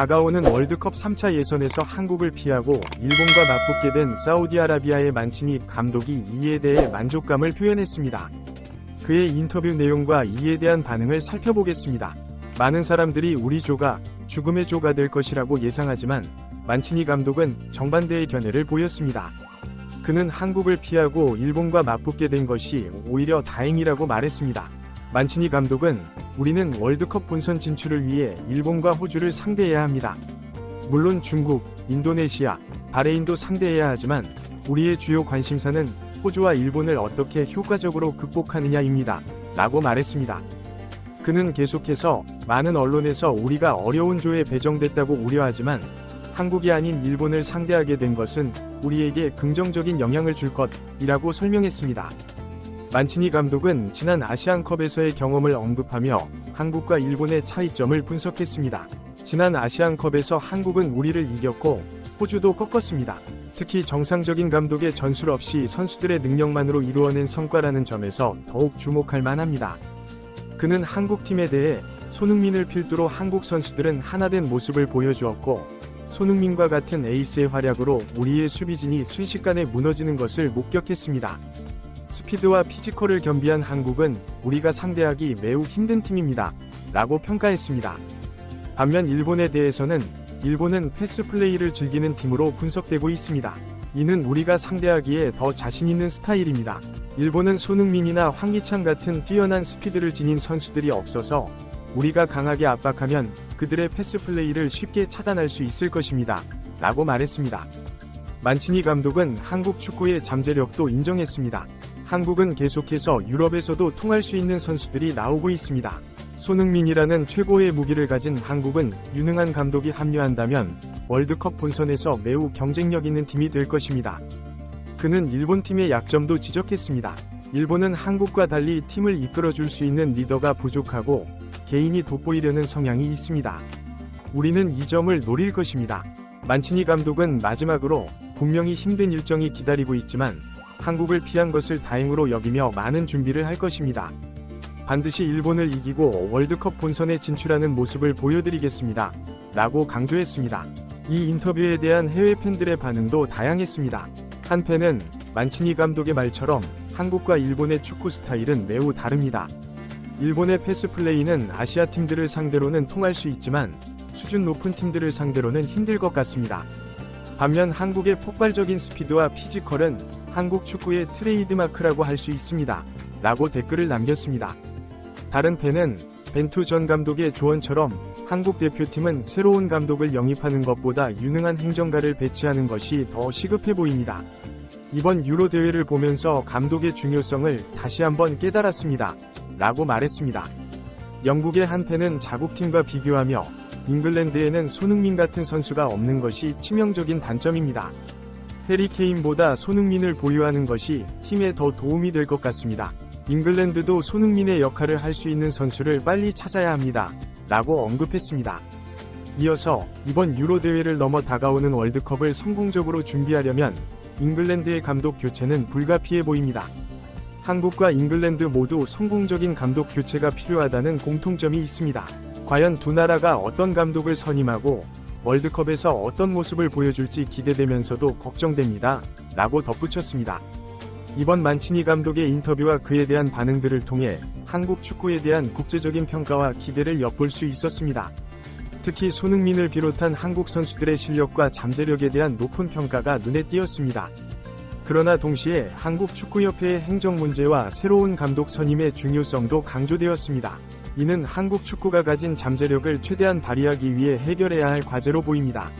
다가오는 월드컵 3차 예선에서 한국을 피하고 일본과 맞붙게 된 사우디아라비아의 만치니 감독이 이에 대해 만족감을 표현했습니다. 그의 인터뷰 내용과 이에 대한 반응을 살펴보겠습니다. 많은 사람들이 우리 조가 죽음의 조가 될 것이라고 예상하지만 만치니 감독은 정반대의 견해를 보였습니다. 그는 한국을 피하고 일본과 맞붙게 된 것이 오히려 다행이라고 말했습니다. 만치니 감독은 우리는 월드컵 본선 진출을 위해 일본과 호주를 상대해야 합니다. 물론 중국, 인도네시아, 바레인도 상대해야 하지만 우리의 주요 관심사는 호주와 일본을 어떻게 효과적으로 극복하느냐입니다. 라고 말했습니다. 그는 계속해서 많은 언론에서 우리가 어려운 조에 배정됐다고 우려하지만 한국이 아닌 일본을 상대하게 된 것은 우리에게 긍정적인 영향을 줄 것이라고 설명했습니다. 만치니 감독은 지난 아시안컵에서의 경험을 언급하며 한국과 일본의 차이점을 분석했습니다. 지난 아시안컵에서 한국은 우리를 이겼고 호주도 꺾었습니다. 특히 정상적인 감독의 전술 없이 선수들의 능력만으로 이루어낸 성과라는 점에서 더욱 주목할 만합니다. 그는 한국팀에 대해 손흥민을 필두로 한국 선수들은 하나된 모습을 보여주었고 손흥민과 같은 에이스의 활약으로 우리의 수비진이 순식간에 무너지는 것을 목격했습니다. 스피드와 피지컬을 겸비한 한국은 우리가 상대하기 매우 힘든 팀입니다. 라고 평가했습니다. 반면 일본에 대해서는 일본은 패스 플레이를 즐기는 팀으로 분석되고 있습니다. 이는 우리가 상대하기에 더 자신 있는 스타일입니다. 일본은 손흥민이나 황희찬 같은 뛰어난 스피드를 지닌 선수들이 없어서 우리가 강하게 압박하면 그들의 패스 플레이를 쉽게 차단할 수 있을 것입니다. 라고 말했습니다. 만치니 감독은 한국 축구의 잠재력도 인정했습니다. 한국은 계속해서 유럽에서도 통할 수 있는 선수들이 나오고 있습니다. 손흥민이라는 최고의 무기를 가진 한국은 유능한 감독이 합류한다면 월드컵 본선에서 매우 경쟁력 있는 팀이 될 것입니다. 그는 일본 팀의 약점도 지적했습니다. 일본은 한국과 달리 팀을 이끌어줄 수 있는 리더가 부족하고 개인이 돋보이려는 성향이 있습니다. 우리는 이 점을 노릴 것입니다. 만치니 감독은 마지막으로 분명히 힘든 일정이 기다리고 있지만 한국을 피한 것을 다행으로 여기며 많은 준비를 할 것입니다. 반드시 일본을 이기고 월드컵 본선에 진출하는 모습을 보여드리겠습니다. 라고 강조했습니다. 이 인터뷰에 대한 해외 팬들의 반응도 다양했습니다. 한 팬은 만치니 감독의 말처럼 한국과 일본의 축구 스타일은 매우 다릅니다. 일본의 패스 플레이는 아시아 팀들을 상대로는 통할 수 있지만 수준 높은 팀들을 상대로는 힘들 것 같습니다. 반면 한국의 폭발적인 스피드와 피지컬은 한국 축구의 트레이드마크라고 할 수 있습니다. 라고 댓글을 남겼습니다. 다른 팬은 벤투 전 감독의 조언처럼 한국 대표팀은 새로운 감독을 영입하는 것보다 유능한 행정가를 배치하는 것이 더 시급해 보입니다. 이번 유로 대회를 보면서 감독의 중요성을 다시 한번 깨달았습니다. 라고 말했습니다. 영국의 한 팬은 자국팀과 비교하며 잉글랜드에는 손흥민 같은 선수가 없는 것이 치명적인 단점입니다. 해리 케인보다 손흥민을 보유하는 것이 팀에 더 도움이 될 것 같습니다. 잉글랜드도 손흥민의 역할을 할 수 있는 선수를 빨리 찾아야 합니다. 라고 언급했습니다. 이어서 이번 유로 대회를 넘어 다가오는 월드컵을 성공적으로 준비하려면 잉글랜드의 감독 교체는 불가피해 보입니다. 한국과 잉글랜드 모두 성공적인 감독 교체가 필요하다는 공통점이 있습니다. 과연 두 나라가 어떤 감독을 선임하고 월드컵에서 어떤 모습을 보여줄지 기대되면서도 걱정됩니다. 라고 덧붙였습니다. 이번 만치니 감독의 인터뷰와 그에 대한 반응들을 통해 한국 축구에 대한 국제적인 평가와 기대를 엿볼 수 있었습니다. 특히 손흥민을 비롯한 한국 선수들의 실력과 잠재력에 대한 높은 평가가 눈에 띄었습니다. 그러나 동시에 한국 축구협회의 행정 문제와 새로운 감독 선임의 중요성도 강조되었습니다. 이는 한국 축구가 가진 잠재력을 최대한 발휘하기 위해 해결해야 할 과제로 보입니다.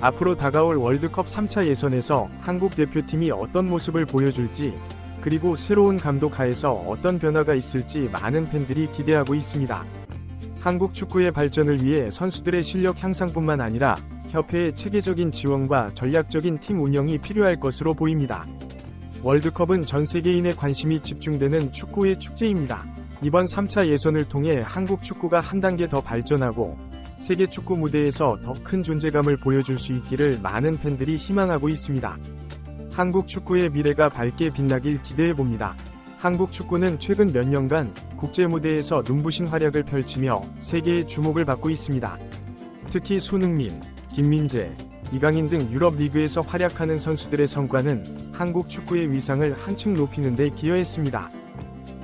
앞으로 다가올 월드컵 3차 예선에서 한국 대표팀이 어떤 모습을 보여줄지, 그리고 새로운 감독 하에서 어떤 변화가 있을지 많은 팬들이 기대하고 있습니다. 한국 축구의 발전을 위해 선수들의 실력 향상뿐만 아니라 협회의 체계적인 지원과 전략적인 팀 운영이 필요할 것으로 보입니다. 월드컵은 전 세계인의 관심이 집중되는 축구의 축제입니다. 이번 3차 예선을 통해 한국 축구가 한 단계 더 발전하고 세계 축구 무대에서 더 큰 존재감을 보여줄 수 있기를 많은 팬들이 희망하고 있습니다. 한국 축구의 미래가 밝게 빛나길 기대해 봅니다. 한국 축구는 최근 몇 년간 국제 무대에서 눈부신 활약을 펼치며 세계의 주목을 받고 있습니다. 특히 손흥민, 김민재, 이강인 등 유럽 리그에서 활약하는 선수들의 성과는 한국 축구의 위상을 한층 높이는 데 기여했습니다.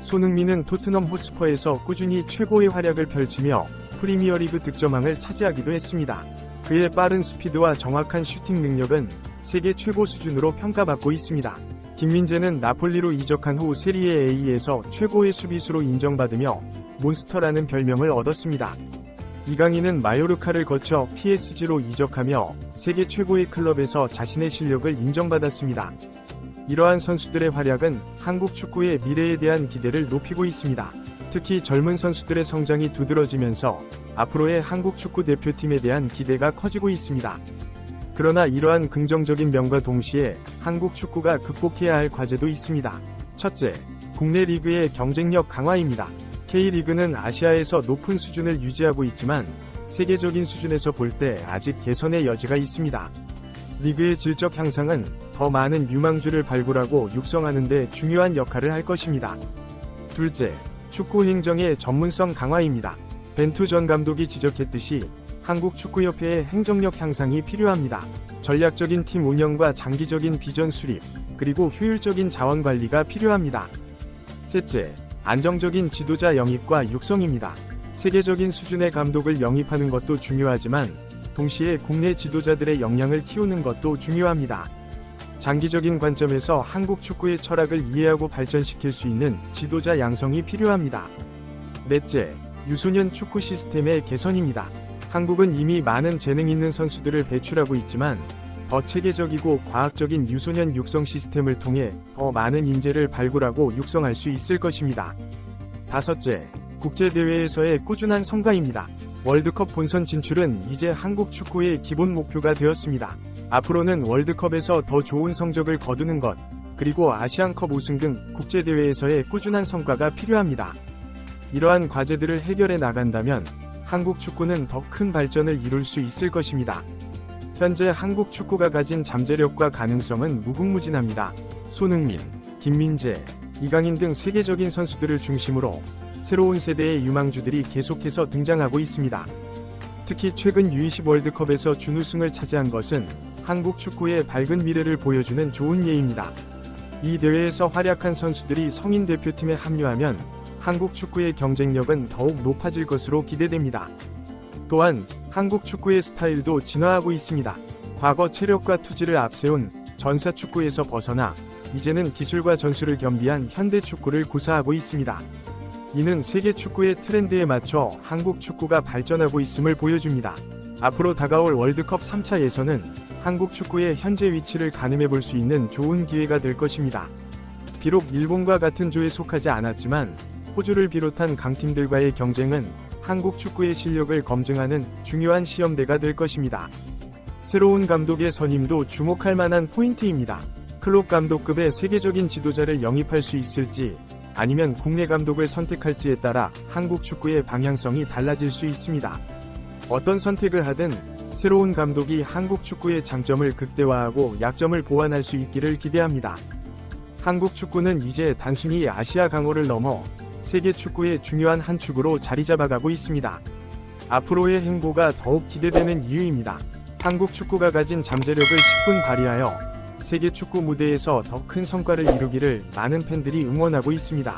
손흥민은 토트넘 호스퍼에서 꾸준히 최고의 활약을 펼치며 프리미어리그 득점왕을 차지하기도 했습니다. 그의 빠른 스피드와 정확한 슈팅 능력은 세계 최고 수준으로 평가받고 있습니다. 김민재는 나폴리로 이적한 후 세리에 A에서 최고의 수비수로 인정받으며 몬스터라는 별명을 얻었습니다. 이강인은 마요르카를 거쳐 PSG로 이적하며 세계 최고의 클럽에서 자신의 실력을 인정받았습니다. 이러한 선수들의 활약은 한국 축구의 미래에 대한 기대를 높이고 있습니다. 특히 젊은 선수들의 성장이 두드러지면서 앞으로의 한국 축구 대표팀에 대한 기대가 커지고 있습니다. 그러나 이러한 긍정적인 면과 동시에 한국 축구가 극복해야 할 과제도 있습니다. 첫째, 국내 리그의 경쟁력 강화입니다. K리그는 아시아에서 높은 수준을 유지하고 있지만 세계적인 수준에서 볼 때 아직 개선의 여지가 있습니다. 리그의 질적 향상은 더 많은 유망주를 발굴하고 육성하는 데 중요한 역할을 할 것입니다. 둘째, 축구 행정의 전문성 강화입니다. 벤투 전 감독이 지적했듯이 한국 축구협회의 행정력 향상이 필요합니다. 전략적인 팀 운영과 장기적인 비전 수립, 그리고 효율적인 자원 관리가 필요합니다. 셋째, 안정적인 지도자 영입과 육성입니다. 세계적인 수준의 감독을 영입하는 것도 중요하지만 동시에 국내 지도자들의 역량을 키우는 것도 중요합니다. 장기적인 관점에서 한국 축구의 철학을 이해하고 발전시킬 수 있는 지도자 양성이 필요합니다. 넷째, 유소년 축구 시스템의 개선입니다. 한국은 이미 많은 재능 있는 선수들을 배출하고 있지만 더 체계적이고 과학적인 유소년 육성 시스템을 통해 더 많은 인재를 발굴하고 육성할 수 있을 것입니다. 다섯째, 국제대회에서의 꾸준한 성과입니다. 월드컵 본선 진출은 이제 한국 축구의 기본 목표가 되었습니다. 앞으로는 월드컵에서 더 좋은 성적을 거두는 것, 그리고 아시안컵 우승 등 국제대회에서의 꾸준한 성과가 필요합니다. 이러한 과제들을 해결해 나간다면 한국 축구는 더 큰 발전을 이룰 수 있을 것입니다. 현재 한국 축구가 가진 잠재력과 가능성은 무궁무진합니다. 손흥민, 김민재, 이강인 등 세계적인 선수들을 중심으로 새로운 세대의 유망주들이 계속해서 등장하고 있습니다. 특히 최근 U20 월드컵에서 준우승을 차지한 것은 한국 축구의 밝은 미래를 보여주는 좋은 예입니다. 이 대회에서 활약한 선수들이 성인 대표팀에 합류하면 한국 축구의 경쟁력은 더욱 높아질 것으로 기대됩니다. 또한 한국 축구의 스타일도 진화하고 있습니다. 과거 체력과 투지를 앞세운 전사 축구에서 벗어나 이제는 기술과 전술을 겸비한 현대 축구를 구사하고 있습니다. 이는 세계 축구의 트렌드에 맞춰 한국 축구가 발전하고 있음을 보여줍니다. 앞으로 다가올 월드컵 3차 예선은 한국 축구의 현재 위치를 가늠해 볼 수 있는 좋은 기회가 될 것입니다. 비록 일본과 같은 조에 속하지 않았지만 호주를 비롯한 강팀들과의 경쟁은 한국 축구의 실력을 검증하는 중요한 시험대가 될 것입니다. 새로운 감독의 선임도 주목할 만한 포인트입니다. 클롭 감독급의 세계적인 지도자를 영입할 수 있을지 아니면 국내 감독을 선택할지에 따라 한국 축구의 방향성이 달라질 수 있습니다. 어떤 선택을 하든 새로운 감독이 한국 축구의 장점을 극대화하고 약점을 보완할 수 있기를 기대합니다. 한국 축구는 이제 단순히 아시아 강호를 넘어 세계 축구의 중요한 한 축으로 자리 잡아가고 있습니다. 앞으로의 행보가 더욱 기대되는 이유입니다. 한국 축구가 가진 잠재력을 10분 발휘하여 세계 축구 무대에서 더 큰 성과를 이루기를 많은 팬들이 응원하고 있습니다.